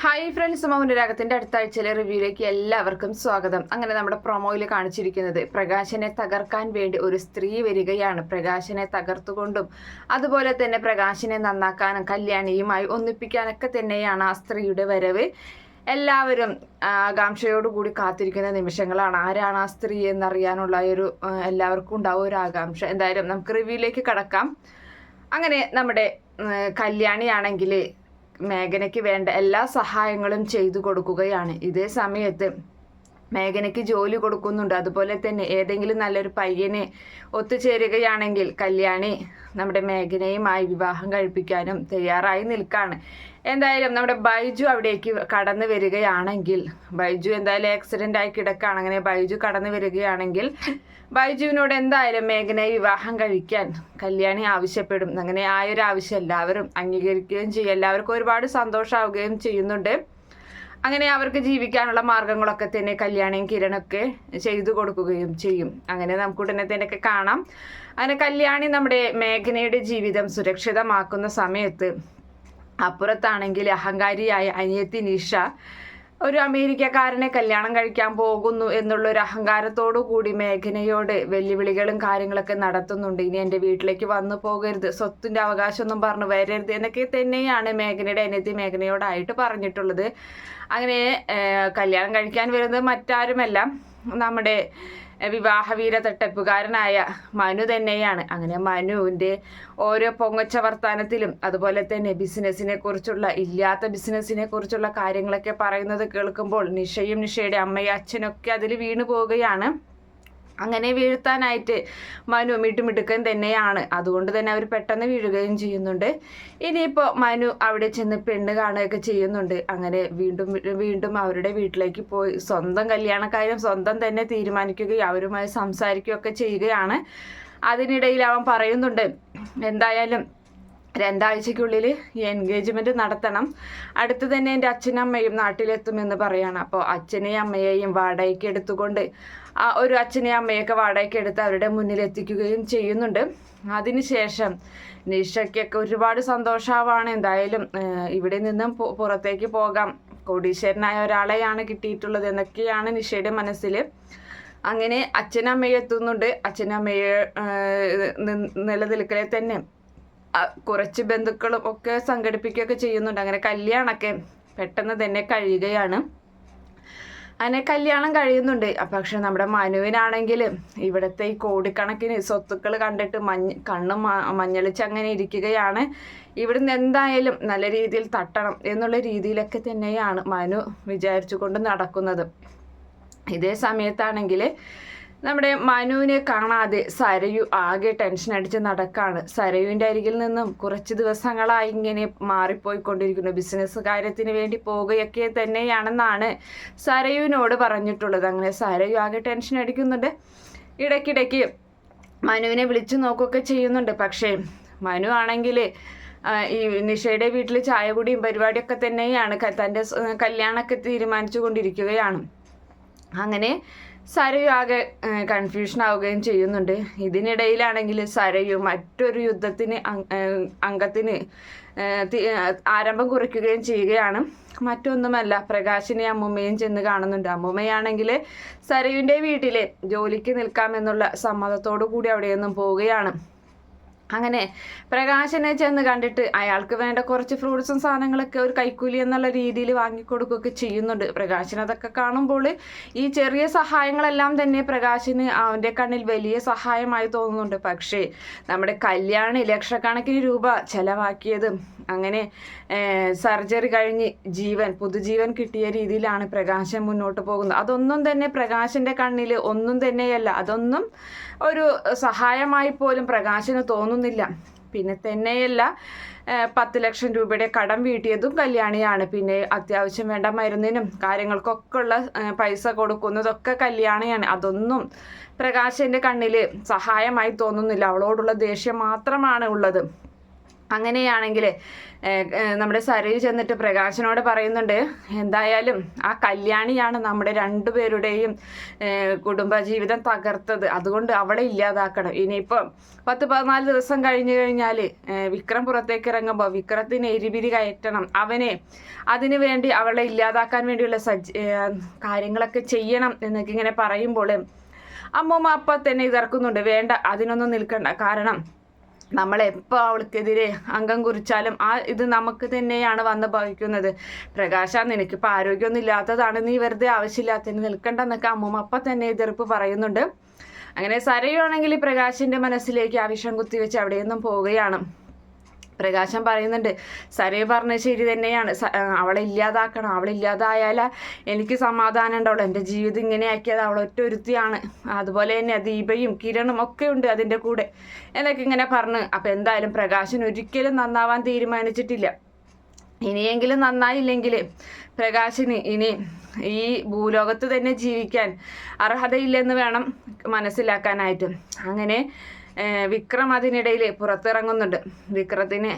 Hi friends മൗനരാഗത്തിന്റെ അടുത്ത ആഴ്ചയിലെ റിവ്യൂയിലേക്ക് എല്ലാവർക്കും സ്വാഗതം. അങ്ങനെ നമ്മുടെ പ്രൊമോയിൽ കാണിച്ചിരിക്കുന്നത് പ്രകാശനെ തകർക്കാൻ വേണ്ടി ഒരു സ്ത്രീ വരികയാണ്. പ്രകാശനെ തകർത്തുകൊണ്ടും അതുപോലെ തന്നെ പ്രകാശനെ നന്നാക്കാനും കല്യാണിയുമായി ഒന്നിപ്പിക്കാനൊക്കെ തന്നെയാണ് ആ സ്ത്രീയുടെ വരവ്. എല്ലാവരും ആകാംക്ഷയോടുകൂടി കാത്തിരിക്കുന്ന നിമിഷങ്ങളാണ്. ആരാണ് ആ സ്ത്രീ എന്നറിയാനുള്ള ഒരു എല്ലാവർക്കും ഉണ്ടാവും ഒരു ആകാംക്ഷ. എന്തായാലും നമുക്ക് റിവ്യൂയിലേക്ക് കടക്കാം. അങ്ങനെ നമ്മുടെ കല്യാണിയാണെങ്കിൽ മേഘനയ്ക്ക് വേണ്ട എല്ലാ സഹായങ്ങളും ചെയ്തു കൊടുക്കുകയാണ്. ഇതേ സമയത്ത് മേഘനയ്ക്ക് ജോലി കൊടുക്കുന്നുണ്ട്. അതുപോലെ തന്നെ ഏതെങ്കിലും നല്ലൊരു പയ്യനെ ഒത്തുചേരുകയാണെങ്കിൽ കല്യാണി നമ്മുടെ മേഘനയുമായി വിവാഹം കഴിപ്പിക്കാനും തയ്യാറായി നിൽക്കാണ്. എന്തായാലും നമ്മുടെ ബൈജു അവിടേക്ക് കടന്നു വരികയാണെങ്കിൽ ബൈജു എന്തായാലും ആക്സിഡന്റ് ആയി കിടക്കുകയാണ്. അങ്ങനെ ബൈജു കടന്നു വരികയാണെങ്കിൽ ബൈജുവിനോട് എന്തായാലും മേഘനയെ വിവാഹം കഴിക്കാൻ കല്യാണി ആവശ്യപ്പെടും. അങ്ങനെ ആ ഒരു ആവശ്യം എല്ലാവരും അംഗീകരിക്കുകയും ചെയ്യും. എല്ലാവർക്കും ഒരുപാട് സന്തോഷമാവുകയും ചെയ്യുന്നുണ്ട്. അങ്ങനെ അവർക്ക് ജീവിക്കാനുള്ള മാർഗങ്ങളൊക്കെ തന്നെ കല്യാണിയും കിരണൊക്കെ ചെയ്തു കൊടുക്കുകയും ചെയ്യും. അങ്ങനെ നമുക്ക് ഉടനെ തന്നെയൊക്കെ കാണാം. അങ്ങനെ കല്യാണി നമ്മുടെ മേഘനയുടെ ജീവിതം സുരക്ഷിതമാക്കുന്ന സമയത്ത് അപ്പുറത്താണെങ്കിൽ അഹങ്കാരിയായ അനിയത്തി നിഷ ഒരു അമേരിക്കക്കാരനെ കല്യാണം കഴിക്കാൻ പോകുന്നു എന്നുള്ള ഒരു അഹങ്കാരത്തോടു കൂടി മേഘനയോട് വെല്ലുവിളികളും കാര്യങ്ങളൊക്കെ നടത്തുന്നുണ്ട്. ഇനി എന്റെ വീട്ടിലേക്ക് വന്നു പോകരുത്. സ്വത്തിന്റെ അവകാശമൊന്നും പറഞ്ഞു വരരുത് എന്നൊക്കെ തന്നെയാണ് മേഘനയുടെ അനിയത്തി മേഘനയോടായിട്ട് പറഞ്ഞിട്ടുള്ളത്. അങ്ങനെ കല്യാണം കഴിക്കാൻ വരുന്നത് മറ്റാരുമല്ല. നമ്മുടെ വിവാഹവീര തട്ടിപ്പുകാരനായ മനു തന്നെയാണ്. അങ്ങനെ മനുവിന്റെ ഓരോ പൊങ്ങച്ച വർത്താനത്തിലും അതുപോലെ തന്നെ ബിസിനസ്സിനെ കുറിച്ചുള്ള ഇല്ലാത്ത ബിസിനസ്സിനെ കുറിച്ചുള്ള കാര്യങ്ങളൊക്കെ പറയുന്നത് കേൾക്കുമ്പോൾ നിഷയും നിഷയുടെ അമ്മയും അച്ഛനൊക്കെ അതിൽ വീണു പോവുകയാണ് അങ്ങനെ വീഴ്ത്താനായിട്ട് മനു മിട്ടുമിടുക്കൻ തന്നെയാണ്. അതുകൊണ്ട് തന്നെ അവർ പെട്ടെന്ന് വീഴുകയും ചെയ്യുന്നുണ്ട്. ഇനിയിപ്പോൾ മനു അവിടെ ചെന്ന് പെണ്ണ് കാണുകയൊക്കെ ചെയ്യുന്നുണ്ട്. അങ്ങനെ വീണ്ടും വീണ്ടും അവരുടെ വീട്ടിലേക്ക് പോയി സ്വന്തം കല്യാണക്കാര്യം സ്വന്തം തന്നെ തീരുമാനിക്കുകയും അവരുമായി സംസാരിക്കുകയൊക്കെ ചെയ്യുകയാണ്. അതിനിടയിൽ അവൻ പറയുന്നുണ്ട് എന്തായാലും രണ്ടാഴ്ചയ്ക്കുള്ളിൽ ഈ എൻഗേജ്മെന്റ് നടത്തണം. അടുത്ത് തന്നെ എന്റെ അച്ഛനും അമ്മയും നാട്ടിലെത്തുമെന്ന് പറയാണ്. അപ്പോൾ അച്ഛനെയും അമ്മയെയും വാടകയ്ക്ക് എടുത്തുകൊണ്ട് ആ ഒരു അച്ഛനെയും അമ്മയൊക്കെ വാടകയ്ക്ക് എടുത്ത് അവരുടെ മുന്നിൽ എത്തിക്കുകയും ചെയ്യുന്നുണ്ട്. അതിനുശേഷം നിഷയ്ക്കൊക്കെ ഒരുപാട് സന്തോഷമാവാണ് എന്തായാലും ഇവിടെ നിന്നും പുറത്തേക്ക് പോകാം. കോടീശ്വരനായ ഒരാളെയാണ് കിട്ടിയിട്ടുള്ളത് എന്നൊക്കെയാണ് നിഷയുടെ മനസ്സിൽ അങ്ങനെ അച്ഛനമ്മയെ എത്തുന്നുണ്ട്. അച്ഛനമ്മയെ നിലനിൽക്കലെ തന്നെ. കുറച്ച് ബന്ധുക്കളും ഒക്കെ സംഘടിപ്പിക്കുകയൊക്കെ ചെയ്യുന്നുണ്ട്. അങ്ങനെ കല്യാണമൊക്കെ പെട്ടെന്ന് തന്നെ കഴിയുകയാണ്. അങ്ങനെ കല്യാണം കഴിയുന്നുണ്ട്. പക്ഷെ നമ്മുടെ മനുവിനാണെങ്കിൽ ഇവിടുത്തെ ഈ കോടിക്കണക്കിന് സ്വത്തുക്കൾ കണ്ടിട്ട് മഞ്ഞ കണ്ണ് മഞ്ഞളിച്ച് അങ്ങനെ ഇരിക്കുകയാണ്. ഇവിടുന്ന് എന്തായാലും നല്ല രീതിയിൽ തട്ടണം എന്നുള്ള രീതിയിലൊക്കെ തന്നെയാണ് മനു വിചാരിച്ചുകൊണ്ട് നടക്കുന്നത്. ഇതേ സമയത്താണെങ്കിൽ നമ്മുടെ മനുവിനെ കാണാതെ സരയു ആകെ ടെൻഷൻ അടിച്ച് നടക്കാണ്. സരയുവിന്റെ അരികിൽ നിന്നും കുറച്ച് ദിവസങ്ങളായി ഇങ്ങനെ മാറിപ്പോയിക്കൊണ്ടിരിക്കുന്നു. ബിസിനസ് കാര്യത്തിന് വേണ്ടി പോവുകയൊക്കെ തന്നെയാണെന്നാണ് സരയുവിനോട് പറഞ്ഞിട്ടുള്ളത്. അങ്ങനെ സരയു ആകെ ടെൻഷൻ അടിക്കുന്നുണ്ട്. ഇടയ്ക്കിടയ്ക്ക് മനുവിനെ വിളിച്ചു നോക്കുകയൊക്കെ ചെയ്യുന്നുണ്ട്. പക്ഷേ മനു ആണെങ്കിൽ ഈ നിഷയുടെ വീട്ടിൽ ചായ കുടിയും പരിപാടിയൊക്കെ തന്നെയാണ്. തന്റെ കല്യാണമൊക്കെ തീരുമാനിച്ചു കൊണ്ടിരിക്കുകയാണ് അങ്ങനെ സരയു ആകെ കൺഫ്യൂഷൻ ആവുകയും ചെയ്യുന്നുണ്ട്. ഇതിനിടയിലാണെങ്കിൽ സരയു മറ്റൊരു യുദ്ധത്തിന് അംഗത്തിന് ആരംഭം കുറിക്കുകയും ചെയ്യുകയാണ്. മറ്റൊന്നുമല്ല പ്രകാശിനെ അമ്മുമ്മയും ചെന്ന് കാണുന്നുണ്ട്. അമ്മുമ്മയാണെങ്കിൽ സരയുവിന്റെ വീട്ടിലെ ജോലിക്ക് നിൽക്കാമെന്നുള്ള സമ്മതത്തോടു കൂടി അവിടെയൊന്നും പോവുകയാണ്. അങ്ങനെ പ്രകാശനെ ചെന്ന് കണ്ടിട്ട് അയാൾക്ക് വേണ്ട കുറച്ച് ഫ്രൂട്ട്സും സാധനങ്ങളൊക്കെ ഒരു കൈക്കൂലി എന്നുള്ള രീതിയിൽ വാങ്ങിക്കൊടുക്കുകയൊക്കെ ചെയ്യുന്നുണ്ട്. പ്രകാശൻ അതൊക്കെ കാണുമ്പോൾ ഈ ചെറിയ സഹായങ്ങളെല്ലാം തന്നെ പ്രകാശിന് അവന്റെ കണ്ണിൽ വലിയ സഹായമായി തോന്നുന്നുണ്ട്. പക്ഷേ നമ്മുടെ കല്യാണി ലക്ഷക്കണക്കിന് രൂപ ചെലവാക്കിയതും അങ്ങനെ സർജറി കഴിഞ്ഞ് ജീവൻ പുതുജീവൻ കിട്ടിയ രീതിയിലാണ് പ്രകാശൻ മുന്നോട്ട് പോകുന്നത്. അതൊന്നും തന്നെ പ്രകാശിന്റെ കണ്ണിൽ ഒന്നും തന്നെയല്ല അതൊന്നും ഒരു സഹായമായി പോലും പ്രകാശന് തോന്നുന്നില്ല. പിന്നെ തന്നെയല്ല പത്ത് ലക്ഷം രൂപയുടെ കടം വീട്ടിയതും കല്യാണിയാണ്. പിന്നെ അത്യാവശ്യം വേണ്ട മരുന്നിനും കാര്യങ്ങൾക്കൊക്കെ ഉള്ള പൈസ കൊടുക്കുന്നതൊക്കെ കല്യാണിയാണ്. അതൊന്നും പ്രകാശന്റെ കണ്ണിൽ സഹായമായി തോന്നുന്നില്ല. അവളോടുള്ള ദേഷ്യം മാത്രമാണ് ഉള്ളത്. അങ്ങനെയാണെങ്കിൽ നമ്മുടെ സരയു ചെന്നിട്ട് പ്രകാശനോട് പറയുന്നുണ്ട് എന്തായാലും ആ കല്യാണിയാണ് നമ്മുടെ രണ്ടുപേരുടെയും കുടുംബജീവിതം തകർത്തത്. അതുകൊണ്ട് അവളെ ഇല്ലാതാക്കണം. ഇനിയിപ്പോൾ പത്ത് പതിനാല് ദിവസം കഴിഞ്ഞു കഴിഞ്ഞാൽ വിക്രം പുറത്തേക്ക് ഇറങ്ങുമ്പോൾ വിക്രത്തിന് എരിപിരി കയറ്റണം. അവനെ അതിനു വേണ്ടി അവളെ ഇല്ലാതാക്കാൻ വേണ്ടിയുള്ള സജ്ജ കാര്യങ്ങളൊക്കെ ചെയ്യണം എന്നൊക്കെ ഇങ്ങനെ പറയുമ്പോൾ അമ്മൂമ്മ അപ്പം തന്നെ ഇതർക്കുന്നുണ്ട്. വേണ്ട അതിനൊന്നും നിൽക്കണ്ട. കാരണം നമ്മളെപ്പോൾ അവൾക്കെതിരെ അംഗം കുറിച്ചാലും ആ ഇത് നമുക്ക് തന്നെയാണ് വന്ന് ഭവിക്കുന്നത്. പ്രകാശ നിനക്കിപ്പോൾ ആരോഗ്യമൊന്നും ഇല്ലാത്തതാണ്. നീ വെറുതെ ആവശ്യമില്ലാത്തതിന് നിൽക്കണ്ടെന്നൊക്കെ അമ്മൂമ്മ അപ്പം തന്നെ എതിർപ്പ് പറയുന്നുണ്ട്. അങ്ങനെ സരയുവാണെങ്കിൽ പ്രകാശിന്റെ മനസ്സിലേക്ക് ആ വിഷം കുത്തിവെച്ച് അവിടെയൊന്നും പോവുകയാണ്. പ്രകാശം പറയുന്നുണ്ട് സരേ പറഞ്ഞ ശരി തന്നെയാണ്. അവളെ ഇല്ലാതാക്കണം. അവളെ ഇല്ലാതായാല എനിക്ക് സമാധാനം ഉണ്ടാവുള്ളൂ. എന്റെ ജീവിതം ഇങ്ങനെയാക്കിയത് ഒറ്റ ഒരുത്തിയാണ് അതുപോലെ തന്നെ ദീപയും കിരണും ഒക്കെ ഉണ്ട് അതിന്റെ കൂടെ. എന്നൊക്കെ ഇങ്ങനെ പറഞ്ഞ്. അപ്പം എന്തായാലും പ്രകാശൻ ഒരിക്കലും നന്നാവാൻ തീരുമാനിച്ചിട്ടില്ല. ഇനിയെങ്കിലും നന്നായില്ലെങ്കിൽ പ്രകാശിന് ഇനി ഈ ഭൂലോകത്ത് തന്നെ ജീവിക്കാൻ അർഹതയില്ലെന്ന് വേണം മനസ്സിലാക്കാനായിട്ട്. അങ്ങനെ വിക്രം അതിനിടയിൽ പുറത്തിറങ്ങുന്നുണ്ട്. വിക്രത്തിന്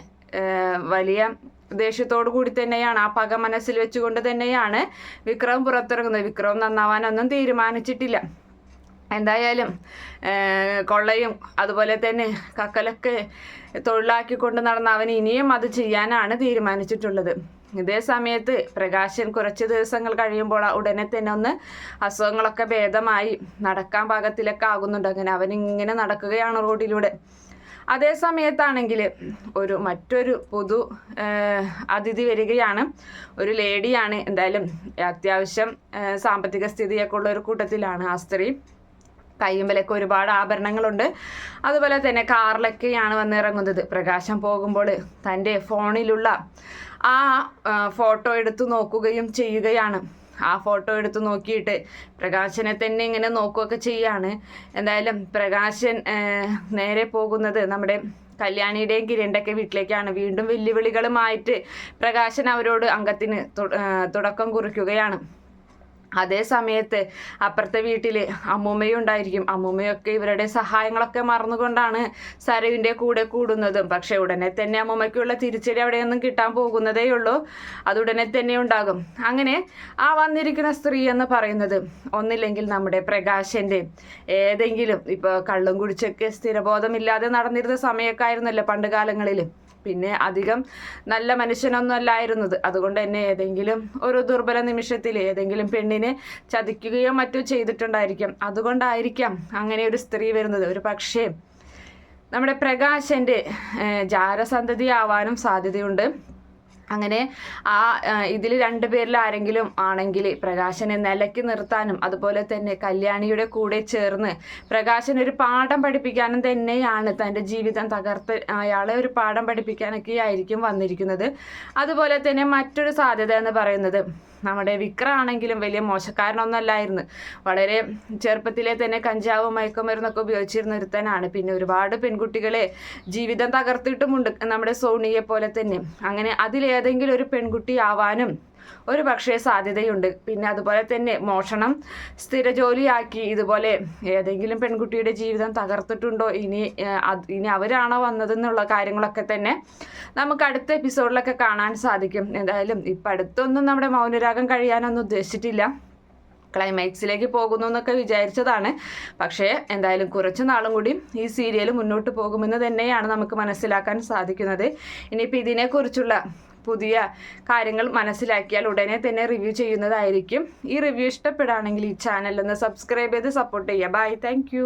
വലിയ ദേഷ്യത്തോടു കൂടി തന്നെയാണ് ആ പക മനസ്സിൽ വെച്ചുകൊണ്ട് തന്നെയാണ് വിക്രം പുറത്തിറങ്ങുന്നത്. വിക്രം നന്നാവാനൊന്നും തീരുമാനിച്ചിട്ടില്ല. എന്തായാലും കൊള്ളയും അതുപോലെ തന്നെ കക്കലൊക്കെ തൊഴിലാക്കിക്കൊണ്ട് നടന്ന അവൻ ഇനിയും അത് ചെയ്യാനാണ് തീരുമാനിച്ചിട്ടുള്ളത്. ഇതേ സമയത്ത് പ്രകാശൻ കുറച്ച് ദിവസങ്ങൾ കഴിയുമ്പോൾ ഉടനെ തന്നെ ഒന്ന് അസുഖങ്ങളൊക്കെ ഭേദമായി നടക്കാൻ പാകത്തിലൊക്കെ ആകുന്നുണ്ട്. അങ്ങനെ അവൻ ഇങ്ങനെ നടക്കുകയാണ് റോഡിലൂടെ. അതേ സമയത്താണെങ്കിൽ ഒരു മറ്റൊരു പൊതു അതിഥി വരികയാണ്. ഒരു ലേഡിയാണ്. എന്തായാലും അത്യാവശ്യം സാമ്പത്തിക സ്ഥിതിയൊക്കെ ഉള്ള ഒരു കൂട്ടത്തിലാണ് ആ സ്ത്രീ. കയ്യുമ്പലൊക്കെ ഒരുപാട് ആഭരണങ്ങളുണ്ട്. അതുപോലെ തന്നെ കാറിലൊക്കെയാണ് വന്നിറങ്ങുന്നത്. പ്രകാശം പോകുമ്പോൾ തന്റെ ഫോണിലുള്ള ആ ഫോട്ടോ എടുത്തു നോക്കുകയും ചെയ്യുകയാണ്. ആ ഫോട്ടോ എടുത്ത് നോക്കിയിട്ട് പ്രകാശനെ തന്നെ ഇങ്ങനെ നോക്കുകയൊക്കെ ചെയ്യാണ്. എന്തായാലും പ്രകാശൻ നേരെ പോകുന്നത് നമ്മുടെ കല്യാണിയുടെയും കിരണ്ടൊക്കെ വീട്ടിലേക്കാണ്. വീണ്ടും വെല്ലുവിളികളുമായിട്ട് പ്രകാശൻ അവരോട് അംഗത്തിന് തുടക്കം കുറിക്കുകയാണ്. അതേ സമയത്ത് അപ്പുറത്തെ വീട്ടിൽ അമ്മൂമ്മയും ഉണ്ടായിരിക്കും. അമ്മൂമ്മയൊക്കെ ഇവരുടെ സഹായങ്ങളൊക്കെ മറന്നുകൊണ്ടാണ് സരവിന്റെ കൂടെ കൂടുന്നതും. പക്ഷെ ഉടനെ തന്നെ അമ്മൂമ്മയ്ക്കുള്ള തിരിച്ചടി അവിടെയൊന്നും കിട്ടാൻ പോകുന്നതേ ഉള്ളൂ. അത് ഉടനെ തന്നെ ഉണ്ടാകും. അങ്ങനെ ആ വന്നിരിക്കുന്ന സ്ത്രീ എന്ന് പറയുന്നത് ഒന്നില്ലെങ്കിൽ നമ്മുടെ പ്രകാശന്റെ ഏതെങ്കിലും ഇപ്പോൾ കള്ളും കുടിച്ചൊക്കെ സ്ഥിരബോധമില്ലാതെ നടന്നിരുന്ന സമയമൊക്കെ ആയിരുന്നല്ലോ പണ്ട് കാലങ്ങളിൽ പിന്നെ അധികം നല്ല മനുഷ്യനൊന്നും അല്ലായിരുന്നത് അതുകൊണ്ട് തന്നെ ഏതെങ്കിലും ഒരു ദുർബല നിമിഷത്തിൽ ഏതെങ്കിലും പെണ്ണിനെ ചതിക്കുകയോ മറ്റോ ചെയ്തിട്ടുണ്ടായിരിക്കാം. അതുകൊണ്ടായിരിക്കാം അങ്ങനെ ഒരു സ്ത്രീ വരുന്നത്. ഒരു പക്ഷേ നമ്മുടെ പ്രകാശന്റെ ജാരസന്തതി ആവാനും സാധ്യതയുണ്ട്. അങ്ങനെ ആ ഇതിൽ രണ്ടുപേരിൽ ആരെങ്കിലും ആണെങ്കിൽ പ്രകാശനെ നിലയ്ക്ക് നിർത്താനും അതുപോലെ തന്നെ കല്യാണിയുടെ കൂടെ ചേർന്ന് പ്രകാശൻ ഒരു പാഠം പഠിപ്പിക്കാനും തന്നെയാണ് തന്റെ ജീവിതം തകർത്ത് അയാളെ ഒരു പാഠം പഠിപ്പിക്കാനൊക്കെ ആയിരിക്കും വന്നിരിക്കുന്നത്. അതുപോലെ തന്നെ മറ്റൊരു സാധ്യത എന്ന് പറയുന്നത് നമ്മുടെ വിക്രാണെങ്കിലും വലിയ മോശക്കാരനൊന്നല്ലായിരുന്നു. വളരെ ചെറുപ്പത്തിലെ തന്നെ കഞ്ചാവും മയക്കുമരുന്നൊക്കെ ഉപയോഗിച്ചിരുന്ന ഒരുത്തനാണ്. പിന്നെ ഒരുപാട് പെൺകുട്ടികളെ ജീവിതം തകർത്തിട്ടുമുണ്ട് നമ്മുടെ സോണിയെ പോലെ തന്നെ. അങ്ങനെ അതിലേതെങ്കിലും ഒരു പെൺകുട്ടി ആവാനും ഒരു പക്ഷേ സാധ്യതയുണ്ട്. പിന്നെ അതുപോലെ തന്നെ മോഷണം സ്ഥിരജോലിയാക്കി ഇതുപോലെ ഏതെങ്കിലും പെൺകുട്ടിയുടെ ജീവിതം തകർത്തിട്ടുണ്ടോ ഇനി ഇനി അവരാണോ വന്നതെന്നുള്ള കാര്യങ്ങളൊക്കെ തന്നെ നമുക്ക് അടുത്ത എപ്പിസോഡിലൊക്കെ കാണാൻ സാധിക്കും. എന്തായാലും ഇപ്പം അടുത്തൊന്നും നമ്മുടെ മൗനരാഗം കഴിയാനൊന്നും ഉദ്ദേശിച്ചിട്ടില്ല. ക്ലൈമാക്സിലേക്ക് പോകുന്നു എന്നൊക്കെ വിചാരിച്ചതാണ്. പക്ഷേ എന്തായാലും കുറച്ച് നാളും കൂടി ഈ സീരിയൽ മുന്നോട്ട് പോകുമെന്ന് തന്നെയാണ് നമുക്ക് മനസ്സിലാക്കാൻ സാധിക്കുന്നത്. ഇനിയിപ്പോൾ ഇതിനെക്കുറിച്ചുള്ള പുതിയ കാര്യങ്ങൾ മനസ്സിലാക്കിയാൽ ഉടനെ തന്നെ റിവ്യൂ ചെയ്യുന്നതായിരിക്കും. ഈ റിവ്യൂ ഇഷ്ടപ്പെടുകയാണെങ്കിൽ ഈ ചാനൽ ഒന്ന് സബ്സ്ക്രൈബ് ചെയ്ത് സപ്പോർട്ട് ചെയ്യുക. Bye thank